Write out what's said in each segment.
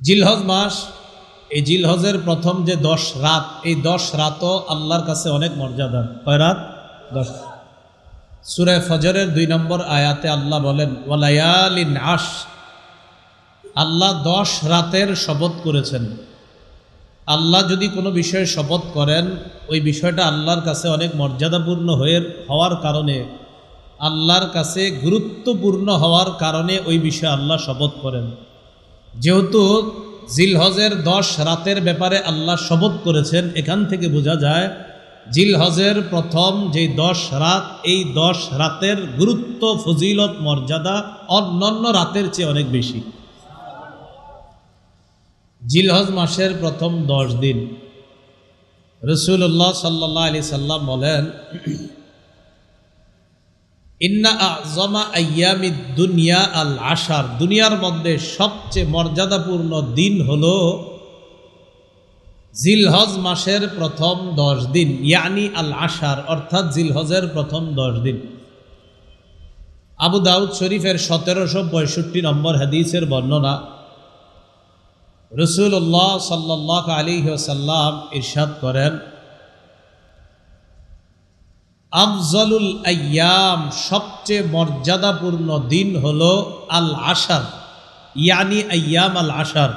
জিলহজ মাস, এই জিলহজের প্রথম যে দশ রাত, এই দশ রাতও আল্লাহর কাছে অনেক মর্যাদা। কয় রাত? দশ। সুরে ফজরের দুই নম্বর আয়াতে আল্লাহ বলেন, ওয়ালায়ালিন আশ আল্লাহ দশ রাতের শপথ করেছেন। আল্লাহ যদি কোনো বিষয়ে শপথ করেন, ওই বিষয়টা আল্লাহর কাছে অনেক মর্যাদাপূর্ণ হয়ে হওয়ার কারণে, আল্লাহর কাছে গুরুত্বপূর্ণ হওয়ার কারণে ওই বিষয়ে আল্লাহ শপথ করেন। যেহেতু জিলহজের দশ রাতের ব্যাপারে আল্লাহ শপথ করেছেন, এখান থেকে বোঝা যায় জিলহজের প্রথম যে দশ রাত, এই দশ রাতের গুরুত্ব, ফজিলত, মর্যাদা অন্যান্য রাতের চেয়ে অনেক বেশি। জিলহজ মাসের প্রথম দশ দিন। রসুল্লাহ সাল্লাহ আলি সাল্লাম বলেন ইন্না আজমা আয়ামি দুনিয়া আল আশার। দুনিয়ার মধ্যে সবচেয়ে মর্যাদাপূর্ণ দিন হল জিলহজ মাসের প্রথম দশ দিন, ইয়ানি আল আশার, অর্থাৎ জিলহজের প্রথম দশ দিন। আবু দাউদ শরীফের সতেরোশো পঁয়ষট্টি নম্বর হাদিসের বর্ণনা রসুল্লাহ সাল্লাহ আলী সাল্লাম ইরশাদ করেন আফজলুল আয়াম সবচেয়ে মর্যাদাপূর্ণ দিন হল আল আশার ইয়ানি আয়াম আল আশার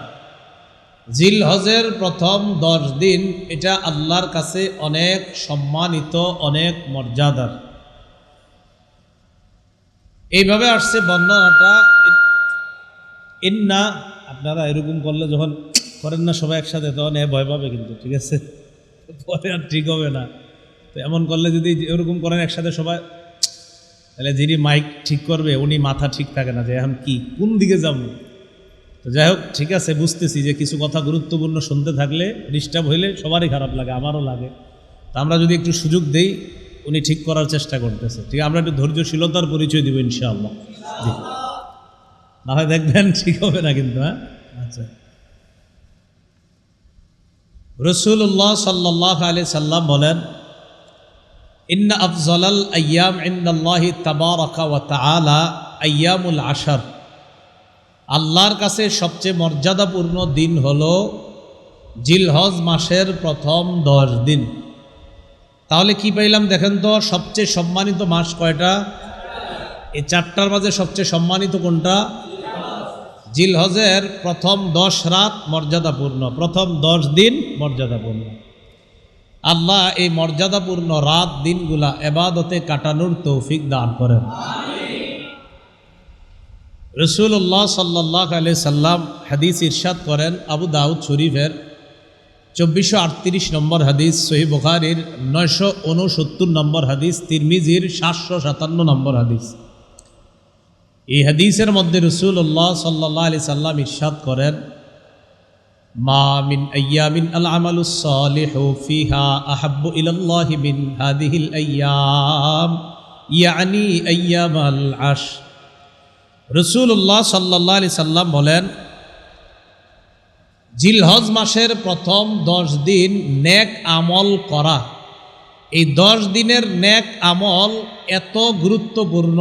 জিল হজের প্রথম দশ দিন এটা আল্লাহর কাছে অনেক সম্মানিত, অনেক মর্যাদার। এইভাবে আসছে বর্ণনাটা, ইন্না, আপনারা এরকম করলে যখন করেন না সবাই একসাথে, তখন এ ভয় পাবে কিন্তু, ঠিক আছে? পরে আর ঠিক হবে না। তো এমন করলে যদি এরকম করেন একসাথে সবাই, তাহলে যিনি মাইক ঠিক করবে, উনি মাথা ঠিক থাকে না যে এখন কি, কোন দিকে যাব? তো যাই হোক, ঠিক আছে, বুঝতেছি যে কিছু কথা গুরুত্বপূর্ণ শুনতে থাকলে ডিস্টার্ব হইলে সবারই খারাপ লাগে, আমারও লাগে। তা আমরা যদি একটু সুযোগ দেই, উনি ঠিক করার চেষ্টা করতেছে। ঠিক, আমরা একটু ধৈর্যশীলতার পরিচয় দিব ইনশাআল্লাহ। জি। না হয় দেখবেন ঠিক হবে না কিন্তু হ্যাঁ? আচ্ছা। রসুল্লাহ সাল্লাহ আলি সাল্লাম বলেন ইন্না আফজলাল আয়াম ইন্দাল্লাহি তাবারাকা ওয়া তাআলা আয়ামুল আশার। আল্লাহর কাছে সবচেয়ে মর্যাদাপূর্ণ দিন হল জিলহজ মাসের প্রথম দশ দিন। তাহলে কি পাইলাম দেখেন তো, সবচেয়ে সম্মানিত মাস কয়টা? এই চারটার মাঝে সবচেয়ে সম্মানিত কোনটা? জিলহজের প্রথম দশ রাত মর্যাদাপূর্ণ, প্রথম দশ দিন মর্যাদাপূর্ণ। আল্লাহ এই মর্যাদাপূর্ণ রাত, দিনগুলা এবাদতে কাটানোর তৌফিক দান করেন। রসুল্লাহ সাল্লাহ আলি সাল্লাম হাদিস ইরশাদ করেন আবু দাউদ শরীফের চব্বিশশো আটত্রিশ নম্বর হাদিস সহি বখারির নয়শো উনসত্তর নম্বর হাদিস, তিরমিজির সাতশো সাতান্ন নম্বর হাদিস। এই হাদিসের মধ্যে রসুল্লাহ সাল্লাহ আলি সাল্লাম ইরশাদ করেন মা মিন আয়ামিন আল আমালুস فيها ফিহা আহাব্বু الله من هذه আয়াম। يعني আয়াম العشر আশ রসুল্লাহ সাল্লাহ আলি সাল্লাম বলেন, জিলহজ মাসের প্রথম দশ দিন নেক আমল করা এই দশ দিনের নেক আমল এত গুরুত্বপূর্ণ,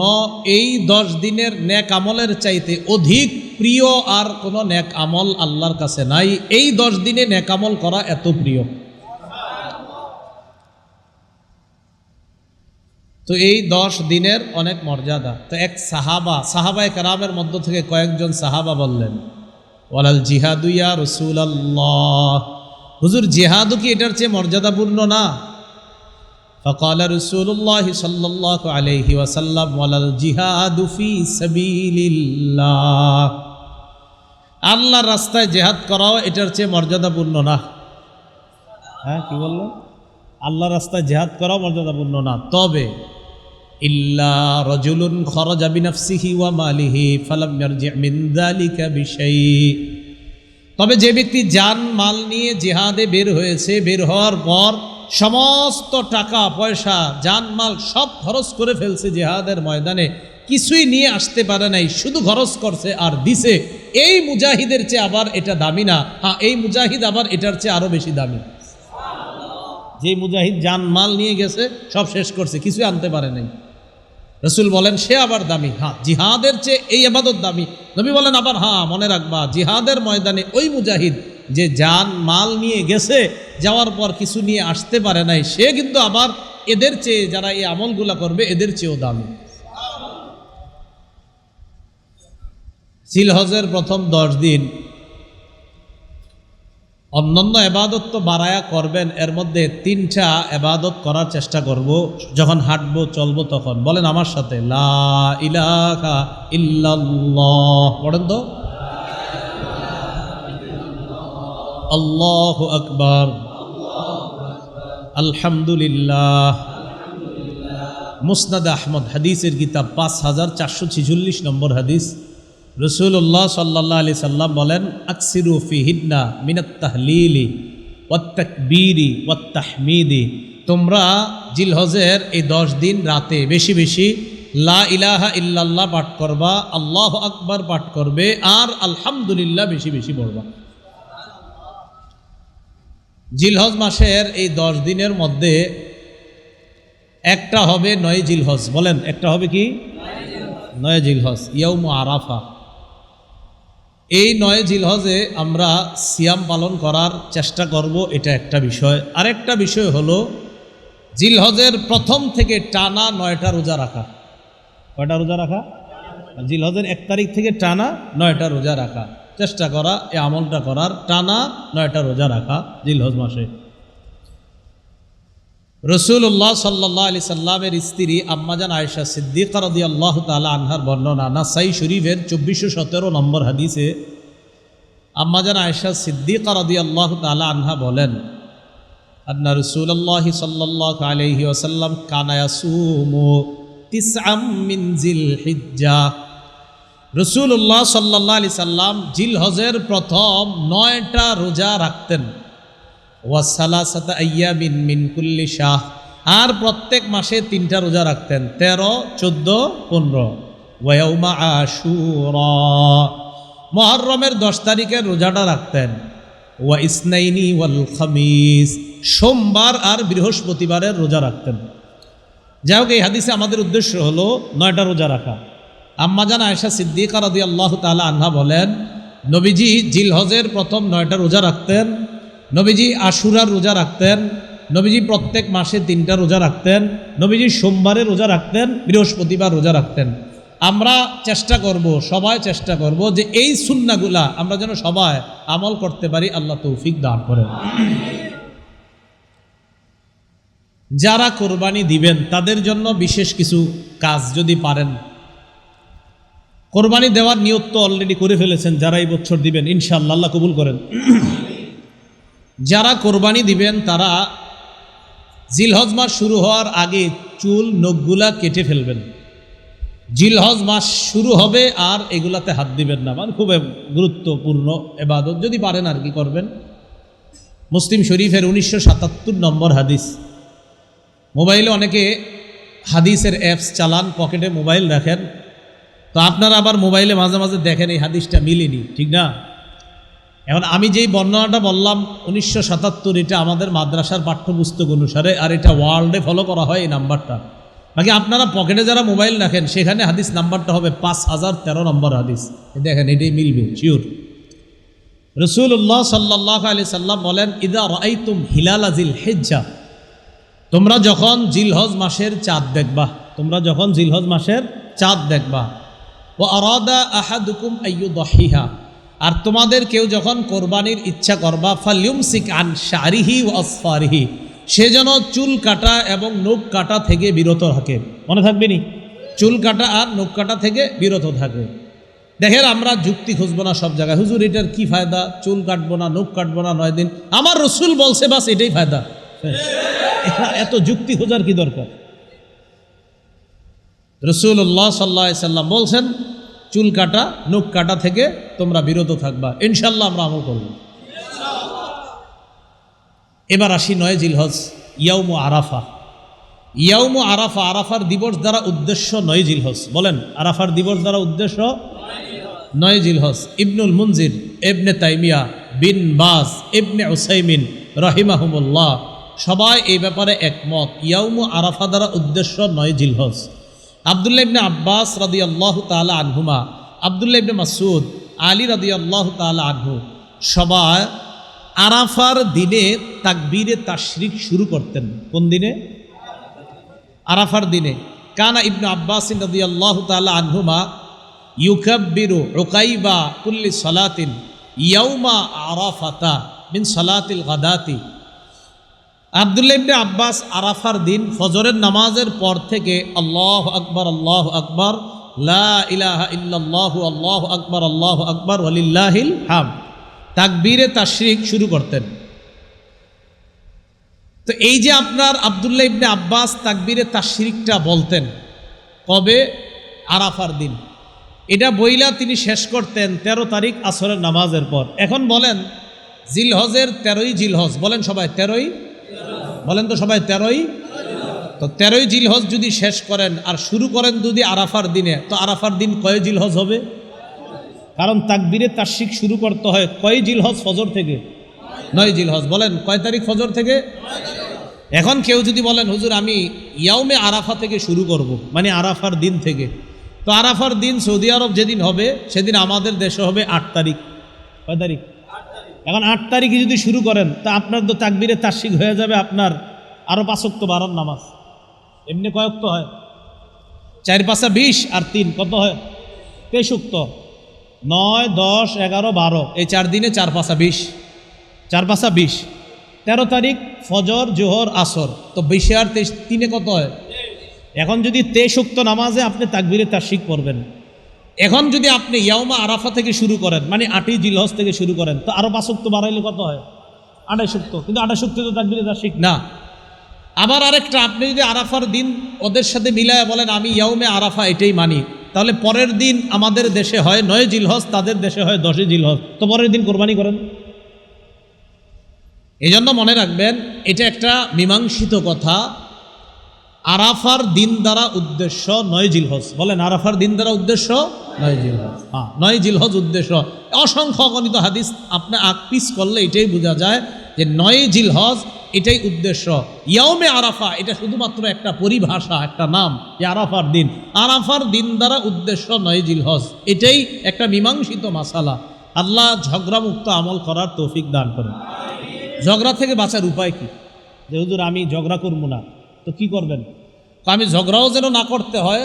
এই দশ দিনের নেক আমলের চাইতে অধিক প্রিয় আর কোনো নেক আমল আল্লাহর কাছে নাই। এই দশ দিনে নেক আমল করা এত প্রিয়। তো এই দশ দিনের অনেক মর্যাদা। তো এক সাহাবা, সাহাবায় কারামের মধ্য থেকে কয়েকজন সাহাবা বললেন, ওয়ালাল জিহাদুইয়া রসুল আল্লাহ হুজুর, জিহাদু কি এটার চেয়ে মর্যাদাপূর্ণ না? فقال رسول الله صلى الله عليه وسلم ولا الجهاد في سبيل الله আল্লাহর রাস্তায় জেহাদ করাও এটার চেয়ে মর্যাদাপূর্ণ না হ্যাঁ কি বললো আল্লাহর রাস্তায় জেহাদ করাও মর্যাদাপূর্ণ না তবে ইল্লা রজুলুন খরজা বিনাফসিহি ওয়া মালিহি ফালাম ইয়ারজি মিন যালিকা বিশাই তবে যে ব্যক্তি জান মাল নিয়ে জিহাদে বের হয়েছে বের হওয়ার পর সমস্ত টাকা, পয়সা, জানমাল সব খরচ করে ফেলছে জেহাদের ময়দানে। কিছুই নিয়ে আসতে পারে নাই, শুধু খরচ করছে আর দিছে। এই মুজাহিদের চেয়ে আবার এটা দামি না। হ্যাঁ এই মুজাহিদ আবার এটার চেয়ে আরও বেশি দামি। যে মুজাহিদ জানমাল নিয়ে গেছে, সব শেষ করছে, কিছুই আনতে পারে নাই। রসুল বলেন, সে আবার দামি। হ্যাঁ জিহাদের চেয়ে এই আবাদত দামি। নবী বলেন, আবার হ্যাঁ মনে রাখবা, জিহাদের ময়দানে ওই মুজাহিদ যে যান মাল নিয়ে গেছে, যাওয়ার পর কিছু নিয়ে আসতে পারে নাই, সে কিন্তু আবার এদের চেয়ে যারা এই আমলগুলা করবে, এদের চেয়েও দামি। সিলহজের প্রথম দশ দিন অন্যান্য এবাদত তো বাড়ায়া করবেন, এর মধ্যে তিনটা এবাদত করার চেষ্টা করব, যখন হাঁটবো, চলবো তখন। বলেন আমার সাথে, লা ইলাহা ইল্লাল্লাহ। পড়েন তো? আল্লাহ আকবার আলহামদুলিল্লাহ মুসনাদ আহমদ হাদিসের কিতাব পাঁচ হাজার চারশো ছিচল্লিশ নম্বর হাদিস। রসুল্লাহ সাল্লাহ আলি সাল্লাম বলেন, আকসিরু ফিহিদনা মিনাত তাহলিলি ওয়াত্তাকবীরি ওয়াত্তাহমিদি তোমরা জিলহজের এই দশ দিন রাতে বেশি বেশি লা ইলাহা ইল্লাল্লাহ পাঠ করবা, আল্লাহ আকবার পাঠ করবে, আর আলহামদুলিল্লাহ বেশি বেশি পড়বা। জিলহজ মাসের এই দশ দিনের মধ্যে একটা হবে নয় জিলহজ। বলেন, একটা হবে কি? নয় জিলহজ। ইয়ৌম আরাফা। এই নয় জিলহজে আমরা সিয়াম পালন করার চেষ্টা করব, এটা একটা বিষয়। আরেকটা বিষয় হলো, জিলহজের প্রথম থেকে টানা নয়টা রোজা রাখা। কয়টা রোজা রাখা? জিলহজের এক তারিখ থেকে টানা নয়টা রোজা রাখা। চেষ্টা করা, এই আমলটা করার, টানা নয়টা রোজা রাখা জিলহজ মাসে। রসুল্লাহ সাল্লাহ আলি সাল্লামের স্ত্রী আম্মাজান আয়েশা সিদ্দিকা রদি আল্লাহ তালা আনহার বর্ণনা নাসাই শরীফের চব্বিশশো সতেরো নম্বর হাদিসে আম্মাজান আয়েশা সিদ্দিকা রদি আল্লাহ তালা আনহা বলেন, আন্না রসুল্লাহ সাল্লাহ আলহি ওসাল্লাম কানায়াসুমু তিসআম মিন জিল হিজ্জা রসুল্লাহ সাল্লাহ আলি সাল্লাম জিল হজের প্রথম নয়টা রোজা রাখতেন। ওয়াসালাসাতা আইয়া বিন মিন কুল্লি শাহ। আর প্রত্যেক মাসে তিনটা রোজা রাখতেন, তেরো, চোদ্দ, পনেরো। ওয়াউমা আশুরা। মহরমের দশ তারিখের রোজাটা রাখতেন। ওয়া ইসনাইনি ওয়াল খামিস। সোমবার আর বৃহস্পতিবারের রোজা রাখতেন। যাই হোক, এই হাদিসে আমাদের উদ্দেশ্য হলো নয়টা রোজা রাখা। আম্মাজান আয়েশা সিদ্দিকা রাদি আল্লাহ তালা আন্হা বলেন, নবীজি জিলহজের প্রথম নয়টা রোজা রাখতেন, নবীজি আশুরার রোজা রাখতেন, নবীজি প্রত্যেক মাসে তিনটা রোজা রাখতেন, নবীজি সোমবারে রোজা রাখতেন, বৃহস্পতিবার রোজা রাখতেন। আমরা চেষ্টা করব, সবাই চেষ্টা করব যে এই সুন্নাগুলা আমরা যেন সবাই আমল করতে পারি, আল্লাহ তৌফিক দান করেন। যারা কোরবানি দিবেন, তাদের জন্য বিশেষ কিছু কাজ যদি পারেন কোরবানি দেওয়ার নিয়ত তো অলরেডি করে ফেলেছেন, যারা এই বছর দিবেন, ইনশাআল্লাহ, আল্লাহ কবুল করেন। যারা কোরবানি দিবেন, তারা জিলহজ মাস শুরু হওয়ার আগে চুল, নখগুলা কেটে ফেলবেন। জিলহজ মাস শুরু হবে আর এগুলাতে হাত দিবেন না। মানে খুব গুরুত্বপূর্ণ এবাদত, যদি পারেন আর কি করবেন। মুসলিম শরীফের উনিশশো সাতাত্তর নম্বর হাদিস। মোবাইলে অনেকে হাদিসের অ্যাপস চালান, পকেটে মোবাইল রাখেন। তো আপনারা আবার মোবাইলে মাঝে মাঝে দেখেন এই হাদিসটা মিলেনি, ঠিক না? এখন আমি যেই বর্ণনাটা বললাম, উনিশশো সাতাত্তর এটা আমাদের মাদ্রাসার পাঠ্যপুস্তক অনুসারে, আর এটা ওয়ার্ল্ডে ফলো করা হয় এই নাম্বারটা। বাকি আপনারা পকেটে যারা মোবাইল রাখেন, সেখানে হাদিস নাম্বারটা হবে পাঁচ হাজার তেরো নম্বর হাদিস। দেখেন, এটাই মিলবে শিওর রসুল্লাহ সাল্লাহ আলি সাল্লাম বলেন, ইদা রাইতুম হিলাল আজিল হেজ্জা তোমরা যখন জিলহজ মাসের চাঁদ দেখবা, তোমরা যখন জিলহজ মাসের চাঁদ দেখবা ও আরাদা আহাদুকুম আইয়ু আর তোমাদের কেউ যখন কোরবানির ইচ্ছা করবা, ফালিউমসিক আন শারিহি ও আসফারিহি। সে যেন চুল কাটা এবং নখ কাটা থেকে বিরত থাকে। মনে থাকবে নি? চুল কাটা আর নখ কাটা থেকে বিরত থাকে। দেখেন, আমরা যুক্তি খুঁজবো না সব জায়গায়। হুজুর, এটার কি ফায়দা? চুল কাটবো না, নখ কাটবো না, নয় দিন। আমার রসুল বলছে, বাস এটাই ফায়দা। এত যুক্তি খোঁজার কি দরকার? রসুল্লাহ সাল্লা সাল্লাম বলছেন, চুল কাটা নখ কাটা থেকে তোমরা বিরত থাকবা। ইনশাল্লাহ আমরা আমল করব। এবার আসি নয় জিলহজ, ইয়াউম আরাফা। ইয়াউম আরাফা, আরাফার দিবস দ্বারা উদ্দেশ্য নয় জিলহজ। বলেন, আরাফার দিবস দ্বারা উদ্দেশ্য নয় জিলহজ। ইবনুল মুনজির এবনে তাইমিয়া, বিন বাস ইবনে উসাইমিন রহিমাহমুল্লাহ সবাই এই ব্যাপারে একমত। ইয়াউম আরাফা দ্বারা উদ্দেশ্য নয় জিলহজ। আবদুল্লাহ ইবনে আব্বাস রাদি আল্লাহ তালা আনহুমা, আবদুল্লাহ ইবনে মাসুদ আলী রাদি আল্লাহ তালা আনহু, সবাই আরাফার দিনে তাকবীরে তাশরিক শুরু করতেন। কোন দিনে? আরাফার দিনে। কানা ইবনু আব্বাস রাদি আল্লাহ তালা আনহুমা, ইউকাব্বিরু উকাইবা কুল্লি সালাতিন ইয়াউমা আরাফাতা মিন সালাতিল গাদাতি। আবদুল্লাহ ইবনে আব্বাস আরাফার দিন ফজরের নামাজের পর থেকে আল্লাহ আকবর আল্লাহ আকবর আল্লাহ আকবর আল্লাহ আকবর, ওয়ালিল্লাহিল হাম তাকবীরে তাশরিক শুরু করতেন। তো এই যে আপনার আবদুল্লাহ ইবনে আব্বাস তাকবীরে তাশরিকটা বলতেন, কবে? আরাফার দিন। এটা বইলা তিনি শেষ করতেন ১৩ তারিখ আসরের নামাজের পর। এখন বলেন, জিলহজের তেরোই জিলহজ, বলেন সবাই, তেরোই বলেন তো সবাই, তেরোই? তো তেরোই জিলহজ যদি শেষ করেন, আর শুরু করেন যদি আরাফার দিনে, তো আরাফার দিন কয় জিলহজ হবে? কারণ তাকবীরে তার্শিক শুরু করতে হয় কয় জিলহজ ফজর থেকে? নয় জিলহজ। বলেন, কয় তারিখ ফজর থেকে? এখন কেউ যদি বলেন, হুজুর, আমি ইয়াউমে আরাফা থেকে শুরু করব মানে আরাফার দিন থেকে। তো আরাফার দিন সৌদি আরব যেদিন হবে, সেদিন আমাদের দেশে হবে আট তারিখ। কয় তারিখ? এখন আট তারিখে যদি শুরু করেন, তা আপনার তো তাকবিরে তার্শিক হয়ে যাবে আপনার আরও পাঁচক্ত বারোর নামাজ। এমনি কয়ক্ত হয়? চার, পাঁচা বিশ আর তিন, কত হয়? তেইশুক্ত নয়, দশ, এগারো, বারো, এই চার দিনে চার, পাঁচা বিশ। চার, পাঁচা বিশ। তেরো তারিখ, ফজর, জোহর, আসর। তো বিশে আর তেইশ, তিনে কত হয়? এখন যদি তেইশুক্ত নামাজে আপনি তাকবিরে তার্শিক পড়বেন। এখন যদি আপনি ইয়াউমা আরাফা থেকে শুরু করেন মানে আটই জিলহজ থেকে শুরু করেন, তো আরও পাঁচক্ত বাড়াইলে কত হয়? আড়াই সুক্ত কিন্তু আড়াই সুক্ত তো তাকবিরে তার্শিক না। আবার আরেকটা, আপনি যদি আরাফার দিন ওদের সাথে মিলায় বলেন, আমি ইয়াউমে আরাফা এটাই মানি। তাহলে পরের দিন আমাদের দেশে হয় নয় জিলহজ, তাদের দেশে হয় দশই জিলহজ। তো পরের দিন কোরবানি করেন। এই জন্য মনে রাখবেন, এটা একটা মীমাংসিত কথা। আরাফার দিন দ্বারা উদ্দেশ্য নয় জিলহজ। বলেন আরাফার দিন দ্বারা উদ্দেশ্য নয় জিলহজ। হ্যাঁ নয় জিলহজ উদ্দেশ্য। অসংখ্য অগণিত হাদিস আপনি আকপিস করলে এটাই বোঝা যায় যে নয় জিলহজ এটাই উদ্দেশ্য। ইয়মে আরাফা এটা শুধুমাত্র একটা পরিভাষা একটা নাম যে আরাফার দিন। আরাফার দিন দ্বারা উদ্দেশ্য নয় জিলহজ এটাই একটা মীমাংসিত মাসালা। আল্লাহ ঝগড়ামুক্ত আমল করার তৌফিক দান করেন। ঝগড়া থেকে বাঁচার উপায় কি? যে হুজুর আমি ঝগড়া করব না। তো কি করবেন? আমি ঝগড়াও যেন না করতে হয়,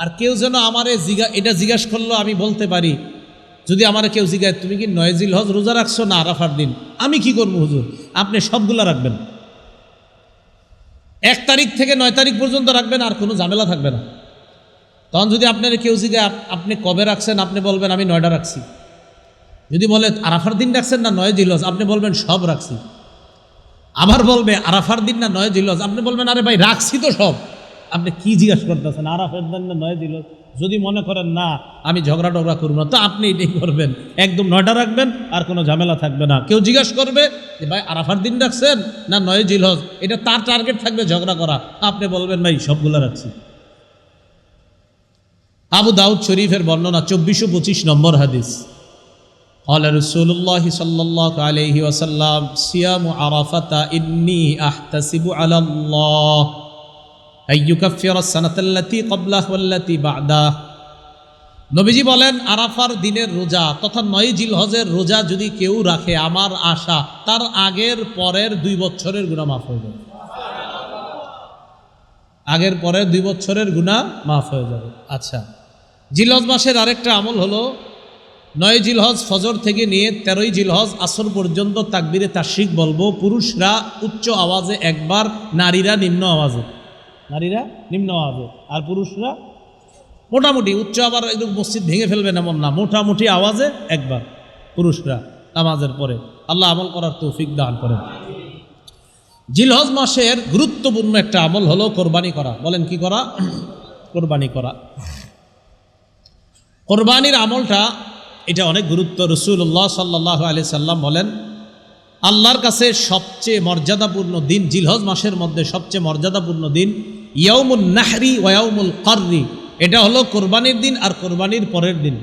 আর কেউ যেন আমারে জিগা, এটা জিজ্ঞাসা করল আমি বলতে পারি, যদি আমার কেউ জিজ্ঞাসা তুমি কি নয়জিল হজ রোজা রাখছো না আরাফার দিন? আমি কি করব হুজুর? আপনি সবগুলো রাখবেন। এক তারিখ থেকে নয় তারিখ পর্যন্ত রাখবেন, আর কোনো ঝামেলা থাকবে না। তখন যদি আপনার কেউ জিজ্ঞাসা আপনি কবে রাখছেন? আপনি বলবেন, আমি নয়টা রাখছি। যদি বলে, আরাফার দিন রাখছেন না নয় জিলস আপনি বলবেন, সব রাখছি। আবার বলবে, আরাফার দিন না নয় জিলস আপনি বলবেন, আরে ভাই, রাখছি তো সব। আপনি কি জিজ্ঞাসা করতেছেন? আরাফের দিন না নয় জিলস যদি মনে করেন, না, আমি ঝগড়া টগড়া করব না, তো আপনি এটাই করবেন। একদম নয়টা রাখবেন, আর কোনো ঝামেলা থাকবে না। কেউ জিজ্ঞেস করবে যে, ভাই, আরাফার দিন রাখছেন না নয় জিলহজ? এটা তার টার্গেট থাকবে ঝগড়া করা। আপনি বলবেন, ভাই, সবগুলো রাখছি। আবু দাউদ শরীফের বর্ণনা চব্বিশশো পঁচিশ নম্বর হাদিস। قال رسول الله صلى الله عليه وسلم صيام عرفة إني أحتسب على الله أن يكفر السنة التي قبله والتي بعده নবীজি বলেন আরাফার দিনের রোজা তথা নয় জিলহজের রোজা যদি কেউ রাখে আমার আশা তার আগের পরের দুই বছরের গুণা মাফ হয়ে যাবে আগের পরের দুই বছরের গুণা মাফ হয়ে যাবে আচ্ছা জিলহজ মাসের আরেকটা আমল হলো নয় জিলহজ ফজর থেকে নিয়ে তেরোই জিলহজ আসর পর্যন্ত তাকবিরে তাশিক বলব। পুরুষরা উচ্চ আওয়াজে একবার, নারীরা নিম্ন আওয়াজে। নারীরা নিম্ন আওয়াজে। আর পুরুষরা মোটামুটি উচ্চ আবার একদম মসজিদ ভেঙে ফেলবেন এমন না। মোটামুটি আওয়াজে একবার পুরুষরা নামাজের পরে। আল্লাহ আমল করার তৌফিক দান করেন। জিলহজ মাসের গুরুত্বপূর্ণ একটা আমল হলো কোরবানি করা। বলেন কি করা? কোরবানি করা। কোরবানির আমলটা এটা অনেক গুরুত্ব। রসুল্লাহ সাল্লাহ আলি সাল্লাম বলেন, আল্লাহর কাছে সবচেয়ে মর্যাদাপূর্ণ দিন জিলহজ মাসের মধ্যে সবচেয়ে মর্যাদাপূর্ণ দিন ইয়াউমুল নাহরি ওয়াউমুল কররি। এটা হলো কোরবানির দিন আর কোরবানির পরের দিন।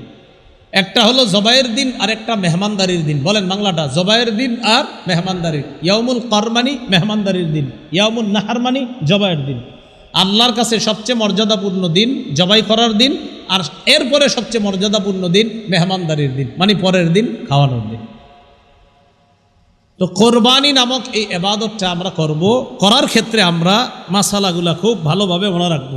একটা হলো জবাইয়ের দিন আর একটা মেহমানদারির দিন। বলেন বাংলাটা, জবাইয়ের দিন আর মেহমানদারির। ইয়াউমুল করমানি, মেহমানদারির দিন। ইয়াউমুল নাহারমানি, জবাইয়ের দিন। আল্লাহর কাছে সবচেয়ে মর্যাদাপূর্ণ দিন, জবাই করার দিন আর এরপরে সবচেয়ে মর্যাদাপূর্ণ দিন মেহমানদারির দিন মানে পরের দিন খাওয়ানোর দিন। তো কোরবানি নামক এই এবাদতটা আমরা করব, করার ক্ষেত্রে আমরা মাসালাগুলা খুব ভালোভাবে মনে রাখব।